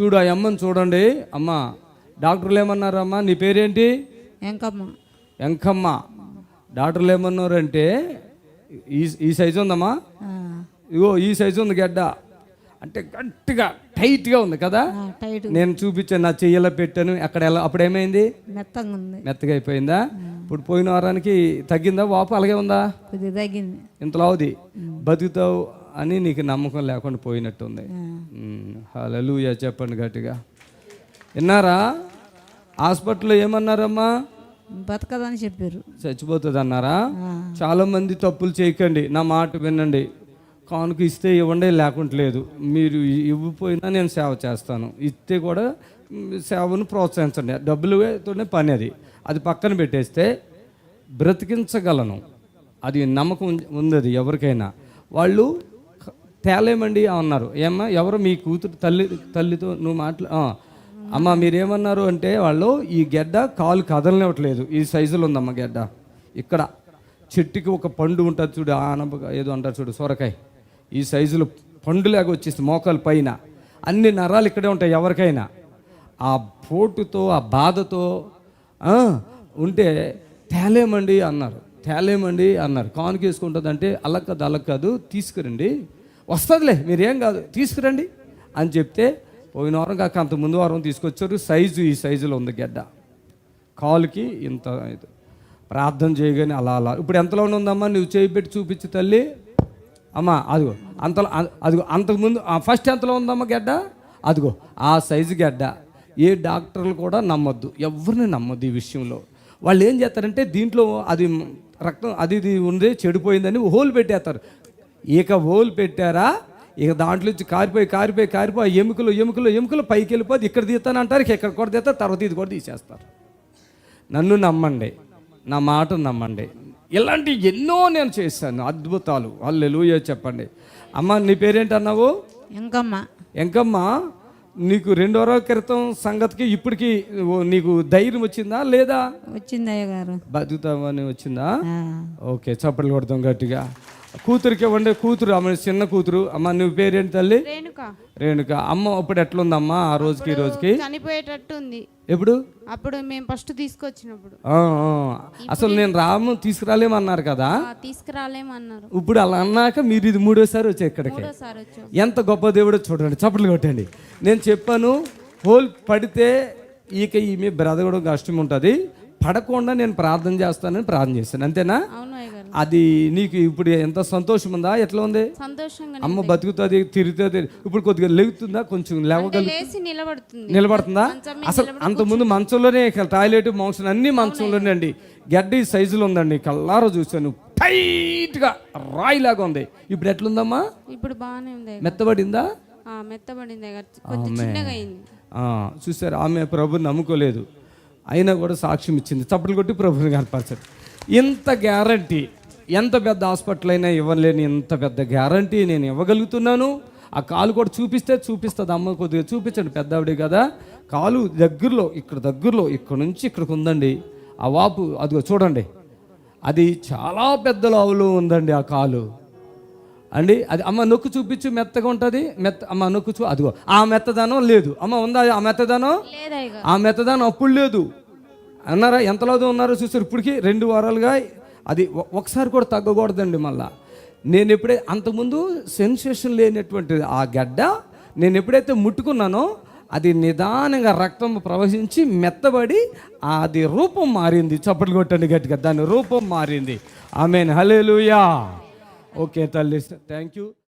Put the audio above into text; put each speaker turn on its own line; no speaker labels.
చూడు ఆ అమ్మని చూడండి. అమ్మ డాక్టర్లు ఏమన్నారమ్మా? నీ పేరేంటి?
ఎంకమ్మ
ఎంకమ్మ డాక్టర్లు ఏమన్నారంటే ఈ ఈ సైజు ఉందమ్మా? ఇగో ఈ సైజు ఉంది గడ్డ. అంటే గట్టిగా టైట్గా ఉంది కదా? నేను చూపించాను నా చెయ్యలో పెట్టాను. అక్కడ ఎలా అప్పుడు ఏమైంది?
మెత్తంగా ఉంది.
మెత్తగా అయిపోయిందా? ఇప్పుడు పోయిన వారానికి తగ్గిందా? వాపు అలాగే ఉందా?
తగ్గింది.
ఇంతలో అవుది. బతుకుతావు అని నీకు నమ్మకం లేకుండా పోయినట్టుంది. హలలుయ చెప్పండి గట్టిగా. విన్నారా? హాస్పిటల్లో ఏమన్నారమ్మా?
బతకదని చెప్పారు.
చచ్చిపోతుంది అన్నారా చాలా మంది తప్పులు చేయకండి. నా మాట వినండి. కానుక ఇస్తే ఇవ్వండి లేకుంటలేదు మీరు ఇవ్వపోయినా నేను సేవ చేస్తాను. ఇస్తే కూడా సేవను ప్రోత్సహించండి. డబ్బులతోనే పని అది. అది పక్కన పెట్టేస్తే బ్రతికించగలను. అది నమ్మకం ఉంది- ఎవరికైనా. వాళ్ళు తేలేమండి అన్నారు. ఏమ్మా ఎవరు మీ కూతురు తల్లి తల్లితో నువ్వు మాట్లా అమ్మ మీరేమన్నారు అంటే వాళ్ళు ఈ గెడ్డ కాలు కదలనివ్వట్లేదు. ఈ సైజులో ఉందమ్మ గెడ్డ. ఇక్కడ చెట్టుకి ఒక పండు ఉంటుంది చూడు ఆనప ఏదో అంటారు చూడు సొరకాయ. ఈ సైజులో పండులాగా వచ్చేసి మోకాలు పైన. అన్ని నరాలు ఇక్కడే ఉంటాయి ఎవరికైనా. ఆ పోటుతో ఆ బాధతో ఉంటే తేలేమండి అన్నారు. తేలేమండి అన్నారు. కానుక వేసుకుంటుంది అంటే అలా కాదు అలా కాదు తీసుకురండి. వస్తుందిలే మీరేం కాదు తీసుకురండి అని చెప్తే పోయిన వారం కాక అంత ముందు వారం తీసుకొచ్చారు. సైజు ఈ సైజులో ఉంది గడ్డ. కాలుకి ఇంత ఇది. ప్రార్థన చేయగానే అలా అలా. ఇప్పుడు ఎంతలో ఉందమ్మా? నువ్వు చేయి పెట్టి చూపించు తల్లి. అమ్మా అదిగో అంతలో అదిగో అంతకుముందు ఫస్ట్ ఎంతలో ఉందమ్మా గడ్డ? అదిగో ఆ సైజు గడ్డ. ఏ డాక్టర్లు కూడా నమ్మొద్దు. ఎవరిని నమ్మొద్దు ఈ విషయంలో. వాళ్ళు ఏం చేస్తారంటే దీంట్లో అది రక్తం అది ఇది ఉంది చెడిపోయిందని హోల్ పెట్టేస్తారు. ఇక హోల్ పెట్టారా? ఇక దాంట్లో నుంచి కారిపోయి కారిపోయి కారిపోయి ఎముకలు ఎముకలు ఎముకలు పైకి వెళ్ళిపోయి ఇక్కడ తీస్తానంటారు ఇక ఇక్కడ కూడా తీస్తారు తర్వాత ఇది కూడా తీసేస్తారు. నన్ను నమ్మండి నా మాట నమ్మండి. ఇలాంటి ఎన్నో నేను చేశాను అద్భుతాలు. వాళ్ళు చెప్పండి. అమ్మ నీ పేరేంటి అన్నావు
ఎంకమ్మ.
ఎంకమ్మ నీకు రెండో రోజు క్రితం సంగతికి ఇప్పటికి నీకు ధైర్యం వచ్చిందా లేదా?
వచ్చింది అయ్య గారు
బతుకుతామని వచ్చిందా? ఓకే చప్పట్లు కొడతాం గట్టిగా. కూతురికి ఇవ్వండి కూతురు ఆమె చిన్న కూతురు. అమ్మ నువ్వు పేరేంటి తల్లి?
రేణుక.
రేణుక. అమ్మ ఇప్పుడు ఎట్లుందమ్మా ఆ రోజుకి ఈ రోజుకి?
చనిపోయేటట్టు ఉంది
ఎప్పుడు?
అప్పుడు మేము ఫస్ట్ తీసుకొచ్చినప్పుడు.
అసలు నేను రాము తీసుకురాలేమన్నారు కదా?
తీసుకురాలేమన్నారు.
ఇప్పుడు అలా అన్నాక మీరు ఇది మూడోసారి వచ్చే ఇక్కడికి. ఎంత గొప్ప దేవుడో చూడండి చప్పట్లు కొట్టండి. నేను చెప్పాను హోల్ పడితే ఇక ఈమె బ్రతకడం కష్టం ఉంటుంది. పడకుండా నేను ప్రార్థన చేస్తానని ప్రార్థన చేశాను అంతేనా? అది నీకు ఇప్పుడు ఎంత సంతోషం ఉందా ఎట్లా ఉంది?
సంతోషంగా
అమ్మ బతుకుతుంది తిరుగుతుంది ఇప్పుడు కొద్దిగా లేగుతుందా? కొంచెం లేవగలు
లేచి నిలబడుతుంది.
నిలబడుతుందా? అసలు అంత ముందు మంచంలోనే టాయిలెట్ మోషన్ అన్ని మంచంలోనే అండి. గడ్డ సైజులో ఉందండి. కల్లారో చూశాను. టైట్గా రాయిలాగా ఉంది. ఇప్పుడు ఎట్లుందమ్మా?
ఇప్పుడు బాగానే ఉంది.
మెత్తబడిందా?
మెత్తబడింది చిన్నగా అయింది.
చూసారు ఆమె ప్రభుని నమ్ముకోలేదు. అయినా కూడా సాక్ష్యం ఇచ్చింది. చప్పట్లు కొట్టి ప్రభుని కనపరచండి ఇంత గ్యారంటీ. ఎంత పెద్ద హాస్పిటల్ అయినా ఇవ్వలేని ఇంత పెద్ద గ్యారంటీ నేను ఇవ్వగలుగుతున్నాను. ఆ కాలు కూడా చూపిస్తే చూపిస్తుంది అమ్మ కొద్దిగా చూపించండి పెద్దవిడే కదా. కాలు దగ్గరలో ఇక్కడ దగ్గరలో ఇక్కడ నుంచి ఇక్కడికి ఉందండి. ఆ వాపు అదిగో చూడండి. అది చాలా పెద్ద లావులో ఉందండి ఆ కాలు. అండి అది అమ్మ నొక్కు చూపించు మెత్తగా ఉంటుంది. మెత్త అమ్మ నొక్కు చూ అదిగో. ఆ మెత్తదనం లేదు. అమ్మ ఉందా ఆ మెత్తదనం? ఆ మెత్తదనం అప్పుడు లేదు. అన్నారా ఎంతలోదో ఉన్నారో చూసారు. ఇప్పటికి రెండు వారాలుగా అది ఒ- ఒకసారి కూడా తగ్గకూడదండి మళ్ళా. నేను ఎప్పుడైతే అంతకుముందు సెన్సేషన్ లేనటువంటి ఆ గడ్డ నేను ఎప్పుడైతే ముట్టుకున్నానో అది నిదానంగా రక్తం ప్రవహించి మెత్తబడి అది రూపం మారింది. చప్పట్లు కొట్టండి గట్టిగా. దాని రూపం మారింది. ఆమెన్. హలేలుయా ఓకే తల్లి థ్యాంక్ యూ.